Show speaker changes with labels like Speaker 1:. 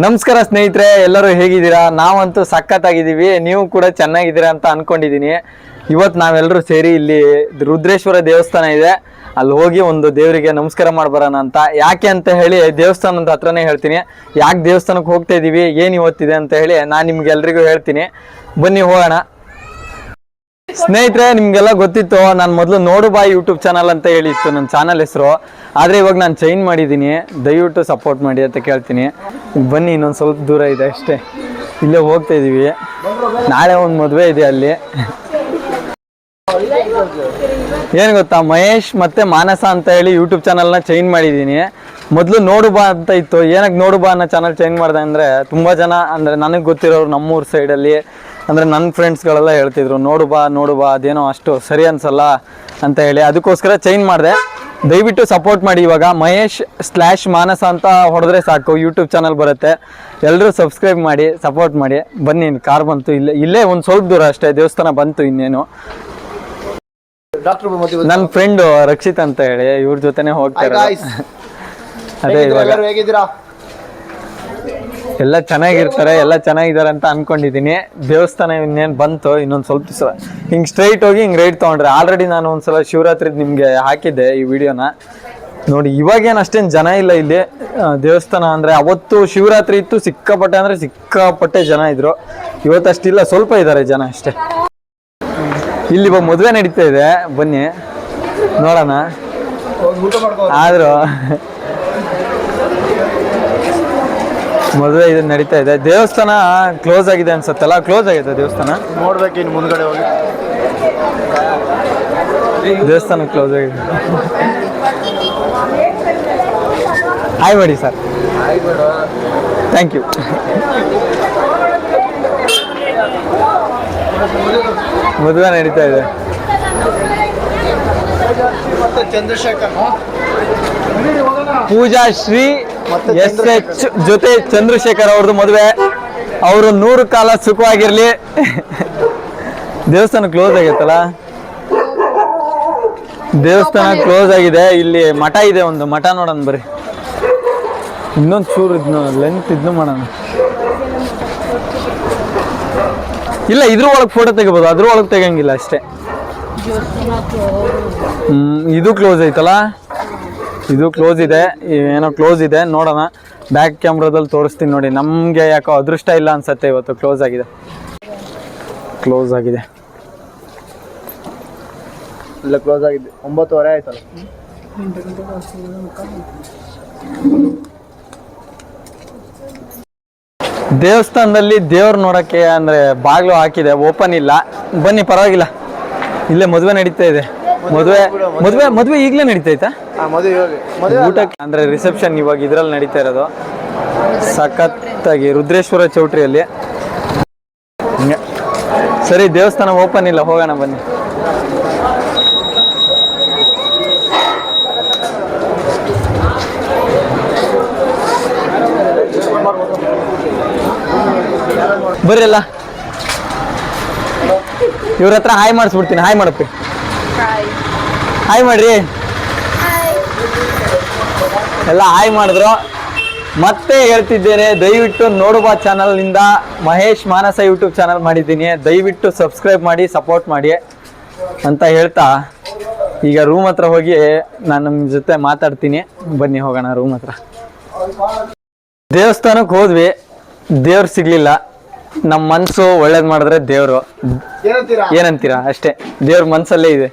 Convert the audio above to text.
Speaker 1: ನಮಸ್ಕಾರ ಸ್ನೇಹಿತರೆ, ಎಲ್ಲರೂ ಹೇಗಿದ್ದೀರಾ? ನಾವಂತೂ ಸಖತ್ತಾಗಿದ್ದೀವಿ. ನೀವು ಕೂಡ ಚೆನ್ನಾಗಿದ್ದೀರಾ ಅಂತ ಅನ್ಕೊಂಡಿದ್ದೀನಿ. ಇವತ್ತು ನಾವೆಲ್ಲರೂ ಸೇರಿ ಇಲ್ಲಿ ರುದ್ರೇಶ್ವರ ದೇವಸ್ಥಾನ ಇದೆ. ಅಲ್ಲಿ ಹೋಗಿ ಒಂದು ದೇವರಿಗೆ ನಮಸ್ಕಾರ ಮಾಡ್ಬರೋಣ ಅಂತ. ಯಾಕೆ ಅಂತ ಹೇಳಿ ದೇವಸ್ಥಾನದ ಹತ್ರನೇ ಹೇಳ್ತೀನಿ. ಯಾಕೆ ದೇವಸ್ಥಾನಕ್ಕೆ ಹೋಗ್ತಾ ಇದ್ದೀವಿ ಏನು ಇವತ್ತಿದೆ ಅಂತ ಹೇಳಿ ನಾನು ನಿಮ್ಗೆಲ್ರಿಗೂ ಹೇಳ್ತೀನಿ. ಬನ್ನಿ ಹೋಗೋಣ. ಸ್ನೇಹಿತರೆ, ನಿಮ್ಗೆಲ್ಲ ಗೊತ್ತಿತ್ತು, ನಾನು ಮೊದಲು ನೋಡು ಬಾಯ್ ಯೂಟ್ಯೂಬ್ ಚಾನಲ್ ಅಂತ ಹೇಳಿತ್ತು ನನ್ನ ಚಾನಲ್ ಹೆಸರು. ಆದರೆ ಇವಾಗ ನಾನು ಚೇಂಜ್ ಮಾಡಿದ್ದೀನಿ ದಯವಿಟ್ಟು ಸಪೋರ್ಟ್ ಮಾಡಿ ಅಂತ ಕೇಳ್ತೀನಿ. ಬನ್ನಿ, ಇನ್ನೊಂದು ಸ್ವಲ್ಪ ದೂರ ಇದೆ ಅಷ್ಟೇ. ಇಲ್ಲೇ ಹೋಗ್ತಾ ಇದ್ದೀವಿ ನಾಳೆ ಒಂದು ಮದುವೆ ಇದೆ ಅಲ್ಲಿ. ಏನು ಗೊತ್ತಾ, ಮಹೇಶ್ ಮತ್ತೆ ಮಾನಸ ಅಂತ ಹೇಳಿ ಯೂಟ್ಯೂಬ್ ಚಾನಲ್ನ ಚೇಂಜ್ ಮಾಡಿದ್ದೀನಿ ಮೊದಲು ನೋಡು ಬಾ ಅಂತ ಇತ್ತು. ಏನಕ್ಕೆ ನೋಡು ಬಾ ಅನ್ನೋ ಚಾನಲ್ ಚೇಂಜ್ ಮಾಡಿದೆ ಅಂದರೆ ತುಂಬ ಜನ, ಅಂದರೆ ನನಗೆ ಗೊತ್ತಿರೋರು ನಮ್ಮೂರ ಸೈಡಲ್ಲಿ ಅಂದರೆ ನನ್ನ ಫ್ರೆಂಡ್ಸ್ಗಳೆಲ್ಲ ಹೇಳ್ತಿದ್ರು ನೋಡು ಬಾ ನೋಡು ಬಾ ಅದೇನೋ ಅಷ್ಟು ಸರಿ ಅನ್ಸಲ್ಲ ಅಂತ ಹೇಳಿ. ಅದಕ್ಕೋಸ್ಕರ ಚೇಂಜ್ ಮಾಡಿದೆ. ದಯವಿಟ್ಟು ಸಪೋರ್ಟ್ ಮಾಡಿ ಇವಾಗ. ಮಹೇಶ್ ಸ್ಲ್ಯಾಶ್ ಮಾನಸ ಅಂತ ಹೊಡೆದ್ರೆ ಸಾಕು. ಯೂಟ್ಯೂಬ್ ಚಾನಲ್ ಬರುತ್ತೆ. ಎಲ್ಲರೂ ಸಬ್ಸ್ಕ್ರೈಬ್ ಮಾಡಿ ಸಪೋರ್ಟ್ ಮಾಡಿ. ಬನ್ನಿ ಕಾರ್ ಬಂತು. ಇಲ್ಲೇ ಇಲ್ಲೇ ಒಂದು ಸ್ವಲ್ಪ ದೂರ ಅಷ್ಟೇ. ದೇವಸ್ಥಾನ ಬಂತು ಇನ್ನೇನು. ನನ್ನ ಫ್ರೆಂಡು ರಕ್ಷಿತ್ ಅಂತ ಹೇಳಿ. ಇವ್ರ ಜೊತೆನೆ
Speaker 2: ಹೋಗ್ತಾರೆ
Speaker 1: ಅದೇ ಇವಾಗ. ಎಲ್ಲ ಚೆನ್ನಾಗಿರ್ತಾರೆ, ಎಲ್ಲ ಚೆನ್ನಾಗಿದ್ದಾರೆ ಅಂತ ಅನ್ಕೊಂಡಿದ್ದೀನಿ. ದೇವಸ್ಥಾನ ಇನ್ನೇನು ಬಂತು, ಇನ್ನೊಂದು ಸ್ವಲ್ಪ ದಿವಸ. ಹಿಂಗೆ ಸ್ಟ್ರೈಟ್ ಹೋಗಿ ಹಿಂಗೆ ರೈಟ್ ತೊಗೊಂಡ್ರೆ. ಆಲ್ರೆಡಿ ನಾನು ಒಂದ್ಸಲ ಶಿವರಾತ್ರಿ ನಿಮಗೆ ಹಾಕಿದ್ದೆ ಈ ವಿಡಿಯೋನ. ನೋಡಿ, ಇವಾಗೇನು ಅಷ್ಟೇನು ಜನ ಇಲ್ಲ ಇಲ್ಲಿ. ದೇವಸ್ಥಾನ ಅಂದರೆ ಅವತ್ತು ಶಿವರಾತ್ರಿ ಇತ್ತು, ಸಿಕ್ಕಾಪಟ್ಟೆ ಅಂದರೆ ಸಿಕ್ಕಾಪಟ್ಟೆ ಜನ ಇದ್ರು. ಇವತ್ತು ಅಷ್ಟಿಲ್ಲ, ಸ್ವಲ್ಪ ಇದ್ದಾರೆ ಜನ ಅಷ್ಟೇ. ಇಲ್ಲಿ ಇವಾಗ ಮದುವೆ ನಡೀತಾ ಇದೆ. ಬನ್ನಿ. ನೋಡೋಣ. ಆದ್ರೂ ಮದುವೆ ಇದು ನಡೀತಾ ಇದೆ. ದೇವಸ್ಥಾನ ಕ್ಲೋಸ್ ಆಗಿದೆ ಅನ್ಸತ್ತಲ್ಲ? ಕ್ಲೋಸ್ ಆಗಿದೆ ದೇವಸ್ಥಾನ?
Speaker 2: ನೋಡ್ಬೇಕು ಇನ್ನು ಮುಂದ್ಗಡೆ ಹೋಗಿ.
Speaker 1: ದೇವಸ್ಥಾನ ಕ್ಲೋಸ್ ಆಗಿದೆ. ಹಾಯ್ ಮಾಡಿ ಸರ್ ಥ್ಯಾಂಕ್ ಯು ಮದುವೆ ನಡೀತಾ ಇದೆ. ಪೂಜಾ ಶ್ರೀ ಎಸ್ ಎಚ್ ಜೊತೆ ಚಂದ್ರಶೇಖರ್ ಅವ್ರದ್ದು ಮದುವೆ. ಅವರು ನೂರು ಕಾಲ ಸುಖವಾಗಿರ್ಲಿ. ದೇವಸ್ಥಾನ ಕ್ಲೋಸ್ ಆಗೈತಲ್ಲ ದೇವಸ್ಥಾನ ಕ್ಲೋಸ್ ಆಗಿದೆ. ಇಲ್ಲಿ ಮಠ ಇದೆ ಒಂದು. ಮಠ ನೋಡೋಣ ಬರ್ರಿ. ಇನ್ನೊಂದು ಚೂರು ಇದ್ನು ಲೆಂತ್ ಇದ್ನು ಮಾಡೋಣ. ಇಲ್ಲ ಇದ್ರ ಒಳಗೆ ಫೋಟೋ ತೆಗಿಬೋದು. ಅದ್ರ ಒಳಗೆ ತೆಗಂಗಿಲ್ಲ ಅಷ್ಟೇ. ಹ್ಮ್ ಇದು ಕ್ಲೋಸ್ ಐತಲ್ಲ ಇದು ಕ್ಲೋಸ್ ಇದೆ. ಏನೋ ಕ್ಲೋಸ್ ಇದೆ. ನೋಡೋಣ. ಬ್ಯಾಕ್ ಕ್ಯಾಮ್ರಾದಲ್ಲಿ ತೋರಿಸ್ತೀನಿ ನೋಡಿ. ನಮಗೆ ಯಾಕೋ ಅದೃಷ್ಟ ಇಲ್ಲ ಅನ್ಸತ್ತೆ ಇವತ್ತು. ಕ್ಲೋಸ್ ಆಗಿದೆ. ಕ್ಲೋಸ್ ಆಗಿದೆ.
Speaker 2: ಇಲ್ಲ ಕ್ಲೋಸ್ ಆಗಿದೆ. ಒಂಬತ್ತುವರೆ ಆಯ್ತಲ್ಲ.
Speaker 1: ದೇವಸ್ಥಾನದಲ್ಲಿ ದೇವ್ರ ನೋಡಕ್ಕೆ ಅಂದ್ರೆ ಬಾಗ್ಲು ಹಾಕಿದೆ. ಓಪನ್ ಇಲ್ಲ. ಬನ್ನಿ ಪರವಾಗಿಲ್ಲ. ಇಲ್ಲೇ ಮದುವೆ ನಡೀತಾ ಇದೆ. ಮದುವೆ ಮದುವೆ ಮದುವೆ ಈಗಲೇ ನಡೀತೈತಾ? ಊಟಕ್ಕೆ ಅಂದ್ರೆ ರಿಸೆಪ್ಷನ್ ಇವಾಗ ಇದ್ರಲ್ಲಿ ನಡೀತಾ ಇರೋದು. ಸಖತ್ತಾಗಿ ರುದ್ರೇಶ್ವರ ಚೌಟ್ರಿಯಲ್ಲಿ. ಸರಿ ದೇವಸ್ಥಾನ ಓಪನ್ ಇಲ್ಲ ಹೋಗೋಣ ಬನ್ನಿ. ಬರ್ರಿ ಅಲ್ಲ. ಇವ್ರ ಹತ್ರ ಹಾಯ್ ಮಾಡಿಸ್ಬಿಡ್ತೀನಿ ಹಾಯ್ ಮಾಡಪ್ಪಿ. ಹಾಯ್ ಮಾಡ್ರಿ. ಎಲ್ಲ ಹಾಯ್ ಮಾಡಿದ್ರು. ಮತ್ತೆ ಹೇಳ್ತಿದ್ದೇನೆ ದಯವಿಟ್ಟು ನೋಡುವ ಚಾನಲ್ನಿಂದ ಮಹೇಶ್ ಮಾನಸ ಯೂಟ್ಯೂಬ್ ಚಾನಲ್ ಮಾಡಿದ್ದೀನಿ. ದಯವಿಟ್ಟು ಸಬ್ಸ್ಕ್ರೈಬ್ ಮಾಡಿ ಸಪೋರ್ಟ್ ಮಾಡಿ ಅಂತ ಹೇಳ್ತಾ. ಈಗ ರೂಮ್ ಹತ್ರ ಹೋಗಿ ನಾನು ನಿಮ್ಮ ಜೊತೆ ಮಾತಾಡ್ತೀನಿ. ಬನ್ನಿ ಹೋಗೋಣ ರೂಮ್ ಹತ್ರ. ದೇವಸ್ಥಾನಕ್ಕೆ ಹೋದ್ವಿ. ದೇವ್ರು ಸಿಗ್ಲಿಲ್ಲ. ನಮ್ಮ ಮನಸ್ಸು ಒಳ್ಳೇದು ಮಾಡಿದ್ರೆ ದೇವರು.
Speaker 2: ಏನಂತೀರಾ?
Speaker 1: ಏನಂತೀರಾ? ಅಷ್ಟೇ. ದೇವ್ರ ಮನಸ್ಸಲ್ಲೇ ಇದೆ.